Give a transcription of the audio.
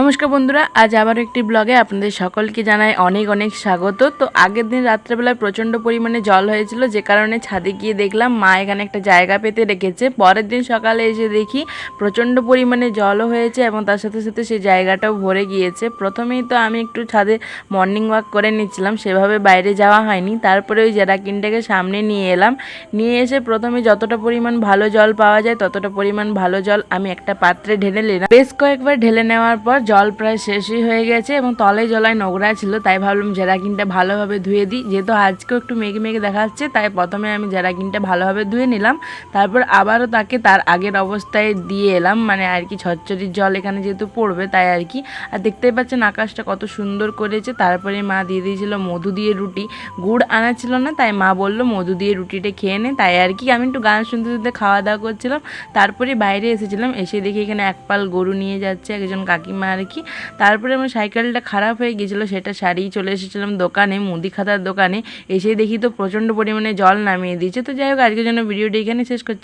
নমস্কার বন্ধুরা, আজ আবার একটি ব্লগে আপনাদের সকলকে জানাই অনেক অনেক স্বাগত। তো আগের দিন রাত্রেবেলায় প্রচণ্ড পরিমাণে জল হয়েছিল, যে কারণে ছাদে গিয়ে দেখলাম মা এখানে একটা জায়গা পেতে রেখেছে। পরের দিন সকালে এসে দেখি প্রচণ্ড পরিমাণে জলও হয়েছে এবং তার সাথে সাথে সেই জায়গাটাও ভরে গিয়েছে। প্রথমেই তো আমি একটু ছাদে মর্নিং ওয়াক করে নিচ্ছিলাম, সেভাবে বাইরে যাওয়া হয়নি। তারপরে ওই জেরাকিনটাকে সামনে নিয়ে এলাম। নিয়ে এসে প্রথমে যতটা পরিমাণ ভালো জল পাওয়া যায়, ততটা পরিমাণ ভালো জল আমি একটা পাত্রে ঢেলে নিলাম। বেশ কয়েকবার ঢেলে নেওয়ার পর জল প্রায় শেষই হয়ে গেছে এবং তলায় জলায় নোংরা ছিল, তাই ভাবলাম জেরাকিনটা ভালোভাবে ধুয়ে দিই। যেহেতু আজকেও একটু মেঘে মেঘে দেখাচ্ছে তাই প্রথমে আমি জেরাকিনটা ভালোভাবে ধুয়ে নিলাম। তারপর আবারও তাকে তার আগের অবস্থায় দিয়ে এলাম মানে আর কি ঝরঝরির জল এখানে যেহেতু পড়বে, তাই আর কি। আর দেখতেই পাচ্ছেন আকাশটা কত সুন্দর করেছে। তারপরে মা দিয়ে দিয়েছিল মধু দিয়ে রুটি। গুড় আনা ছিল না, তাই মা বলল, মধু দিয়ে রুটিটা খেয়ে নে। তাই আর কি আমি একটু গান শুনতে শুনতে খাওয়া দাওয়া করছিলাম। তারপরে বাইরে এসেছিলাম, এসে দেখি এখানে এক পাল গরু নিয়ে যাচ্ছে, একজন কাকিমা আর কি তারপরে আমার সাইকেলটা খারাপ হয়ে গিয়েছিল, সেটা সারিয়ে চলে এসেছিলাম দোকানে, মুদি খাতার দোকানে। এসে দেখি তো প্রচণ্ড পরিমাণে জল নামিয়ে দিয়েছে। তো যাই হোক, আজকের জন্য ভিডিওটি এখানে শেষ করছি।